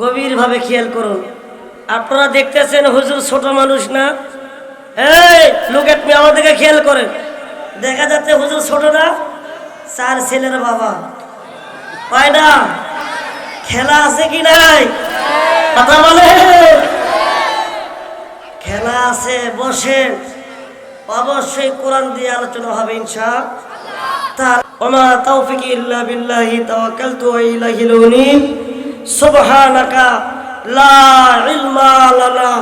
গভীরভাবে খেয়াল করুন। আপনারা দেখতেছেন হুজুর ছোট মানুষ না? এই মি আমাদেরকে খেয়াল করেন। দেখা যাচ্ছে হুজুর ছোট না, চার ছেলের বাবা। পায় না? খেলা আছে কি নাই? কথা বলে খেলা আছে বসে অবশ্যই কোরআন দিয়ে আলোচনা হবে ইনশা তার ওমা তৌফিক ইল্লা বিল্লাহি তাওয়াক্কালতু ইলাইহিল উনীব সুবহানাকা, লা ইলমা লানা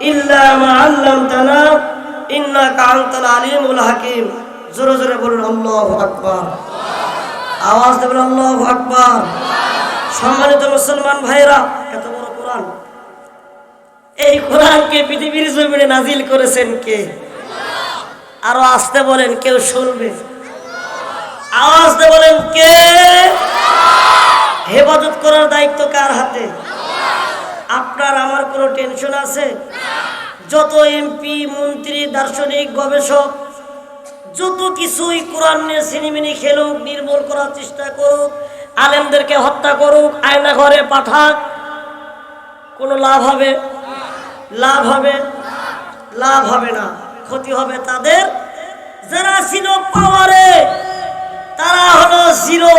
ইল্লা মা আল্লামতানা, ইন্নাকা আনতাল আলিমুল হাকিম। জোরে জোরে বলুন, আল্লাহু আকবার। আওয়াজ দেবেন, আল্লাহু আকবার। সম্মানিত মুসলমান ভাইরা এত বড় কোরআন। এই কোরআনকে পৃথিবীর জমিনে নাজিল করেছেন কে? আরও আসতে বলেন, কেউ শুনবে? আওয়াজ দিয়ে বলেন, কে? হেফাজত করার দায়িত্ব কার হাতে? আপনার আমার কোনো টেনশন আছে? যত এমপি মন্ত্রী, দার্শনিক, গবেষক, যত কিছুই কোরআন নিয়ে সিনেমিনি খেলুক, নির্মূল করার চেষ্টা করুক, আলেমদেরকে হত্যা করুক, আয়না ঘরে পাঠাক, কোনো লাভ হবে? লাভ হবে? লাভ হবে না। ক্ষতি হবে তাদের? যারা ছিল পাওয়ারে তারা হলো জিরো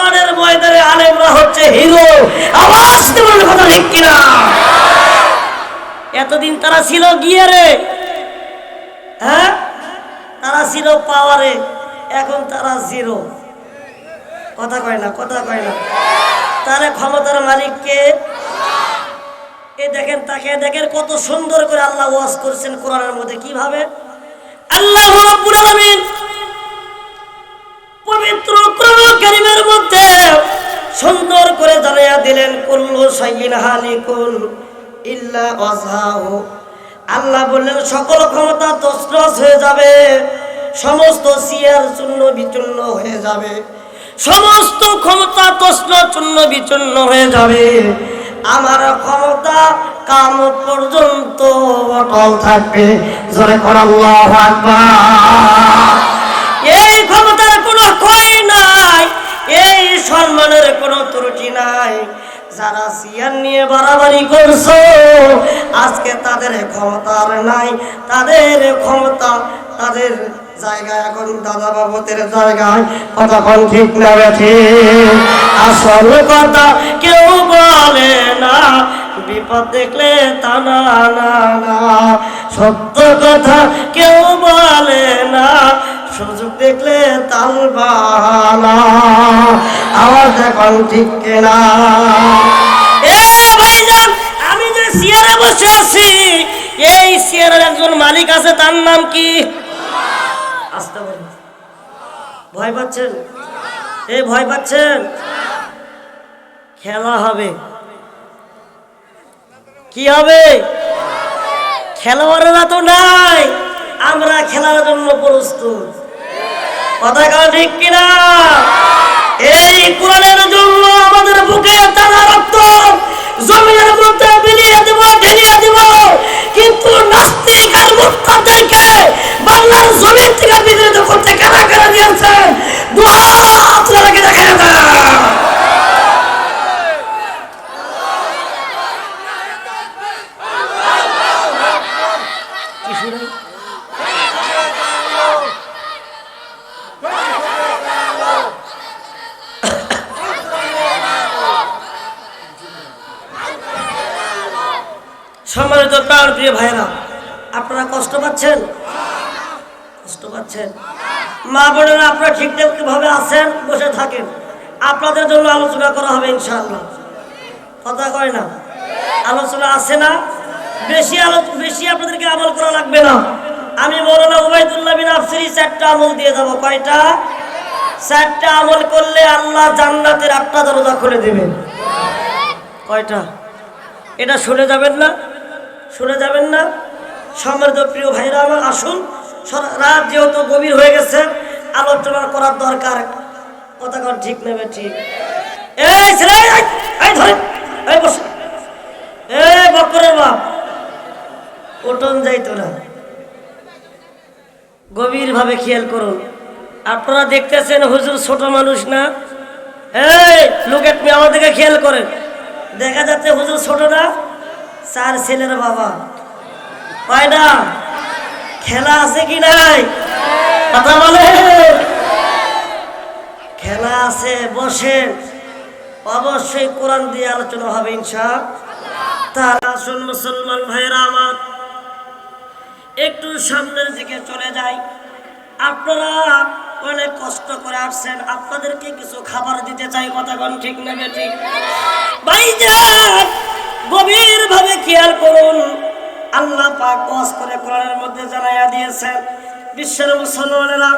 কোরআনের ময়দানে আলেমরা হচ্ছে হিরো। আওয়াজ দেবেন কথা ঠিক কিনা? এতদিন তারা ছিল গিয়ারে হ্যাঁ? তারা ছিল পাওয়ারে, এখন তারা জিরো। কথা কয় না, কথা কয় না। তাহলে ক্ষমতার মালিককে এ দেখেন, তাকে দেখেন কত সুন্দর করে আল্লাহ ওয়াজ করছেন কোরআনের মধ্যে। কীভাবে? আল্লাহ রাব্বুল আলামিন মধ্যে সুন্দর করে জানাইয়া দিলেন, কুল্লু শাইইন হালিকুন ইল্লা ওয়াজহাহু। আল্লাহ বললেন, সকল ক্ষমতা তসনস হয়ে যাবে, সমস্ত সিয়ার চূর্ণ বিচূর্ণ হয়ে যাবে, সমস্ত ক্ষমতা তসন চূর্ণ বিচূর্ণ হয়ে যাবে। আমার ক্ষমতা কাম পর্যন্ত অটল থাকবে। জোরে কর, আল্লাহু আকবার। এই ক্ষমতার কোনো যারা সিয়ার নিয়ে বাড়াবাড়ি করছ, আজকে তাদের ক্ষমতার নাই। তাদের ক্ষমতা তাদের জায়গায়, এখন দাদা বাবতের জায়গায় কতক্ষণ ঠিক না গেছে আসল কথা কেউ বলে না, বিপদ দেখলে তা না না না। সত্য কথা কেউ বলে না, সুযোগ দেখলে তাল বালা আওয়াজ এখন ঠিক কেনা? এ ভাইজান আমি যে চেয়ারে বসে আছি এই চেয়ারের একজন মালিক আছে তার নাম কি? আসতে ভয় পাচ্ছেন? এই ভয় পাচ্ছেন? খেলা হবে। কি হবে? খেলোয়াড়েরা তো নাই আমরা খেলার জন্য প্রস্তুত। কথা ঠিক কিনা? সম্মানিত প্রাণ প্রিয় ভাইরা আপনারা কষ্ট পাচ্ছেন? কষ্ট পাচ্ছেন? মা বোনেরা, আপনারা ঠিকঠাক ভাবে আছেন? বসে থাকেন। আপনাদের জন্য আলোচনা করা হবে ইনশাআল্লাহ। কথা কয় না? আলোচনা আছে না? বেশি আলো, বেশি আপনাদেরকে আমল করা লাগবে না। আমি মৌলানা উবাইদুল্লাহ বিন আফসিরি চারটা আমল দিয়ে যাব। কয়টা? চারটা আমল করলে আল্লাহ জান্নাতের আটটা দরজা খুলে দেবে। কয়টা? এটা শুনে যাবেন না? শুনে যাবেন না। সম্মানিত প্রিয় ভাইরা আমার আসুন। রাত যেহেতু গভীর হয়ে গেছে, আলোচনা করার দরকার। কথা ঠিক নেবে ঠিক। এই ছেলে ধরে এই বস। এই বকরের বাপ। ওটন যাইতো না। গভীরভাবে খেয়াল করুন। আপনারা দেখতেছেন হুজুর ছোট মানুষ না? এই লুক এট মি আমাদেরকে খেয়াল করেন। দেখা যাচ্ছে হুজুর ছোট না? চার ছেলের বাবা। না? খেলা আছে কি নাই? কথা বলে? খেলা আছে, বসে। অবশ্যই কোরআন দিয়ে আলোচনা হবে ইনশা তার আসুন মুসলমান ভাইরা আমার। একটু সামনের দিকে চলে যাই। আপনারা অনেক কষ্ট করে আসছেন। আপনাদেরকে কিছু খাবার দিতে চাই, কথা ঠিক না ঠিক ভাবে খেয়াল করুন, আল্লাহ পাক ওয়াজ করে কোরআনের মধ্যে জানাইয়া দিয়েছেন, বিশ্বের মুসলমানেরা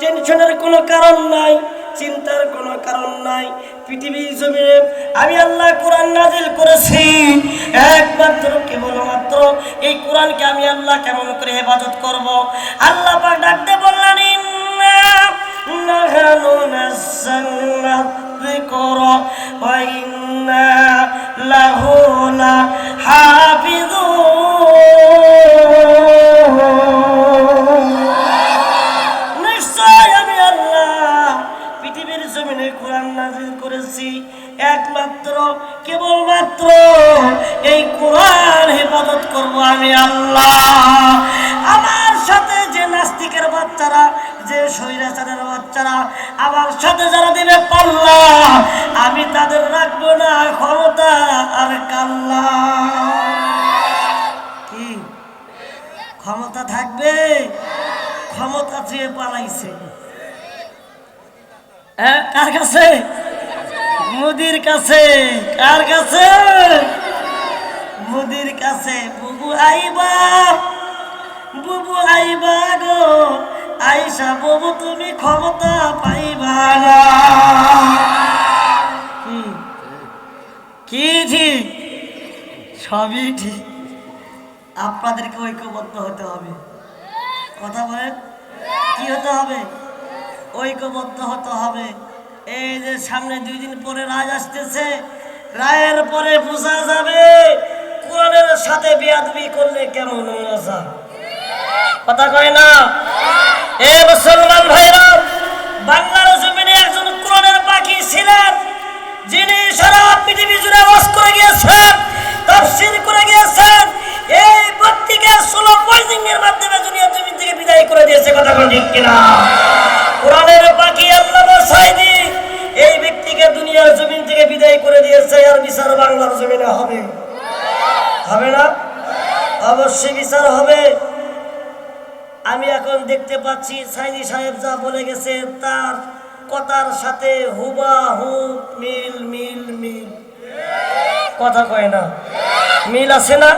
টেনশনের কোনো কারণ নাই, চিন্তার কোনো কারণ নাই, পৃথিবীর জমিনে আমি আল্লাহ কোরআন নাজিল করেছি, একমাত্র, কেবলমাত্র এই কোরআনকে আমি আল্লাহ কেমন করে হেফাজত করব? আল্লাহ পাক ডাকতে বললেন লাহু এই কোরআন হেফাজত করব আমি আল্লাহ। আমার সাথে যে নাস্তিকের বাচ্চারা, যে স্বৈরাচারের বাচ্চারা, আমার সাথে যারা দিবে পাল্লা, আমি তাদের রাখব না ক্ষমতা আর কাল্লা। কি? ক্ষমতা থাকবে? ক্ষমতা চেয়ে পালাইছে। হ্যাঁ কার কাছে? মোদির কাছে। কার কাছে? মোদির কাছে বুবু আইবা বুবু আইবা গো। আইসা বুবু, তুমি ক্ষমতা পাইবা না। কি? ঠিক? সবই ঠিক। আপনাদেরকে ঐক্যবদ্ধ হতে হবে। কথা বলেন? কি হতে হবে? ঐক্যবদ্ধ হতে হবে। এই যে সামনে দুই দিন পরে রায় আসতেছে, রায়ের পরে বোঝা যাবে। কোরআনের সাথে বিয়াদবি করলে কেমন মজা কথা কয় না? এ মুসলমান ভাইরা, বাংলার জমিনে একজন কোরআনের পাখি ছিলেন, যিনি সারা পৃথিবী জুড়ে বাস করে গিয়েছেন, তাফসীর করে গিয়েছেন অবশ্যই বিচার হবে। আমি এখন দেখতে পাচ্ছি সাইনি সাহেব যা বলে গেছে, তার কথার সাথে হুবা হু মিল মিল মিল। কথা কয় না। মিল আছে না?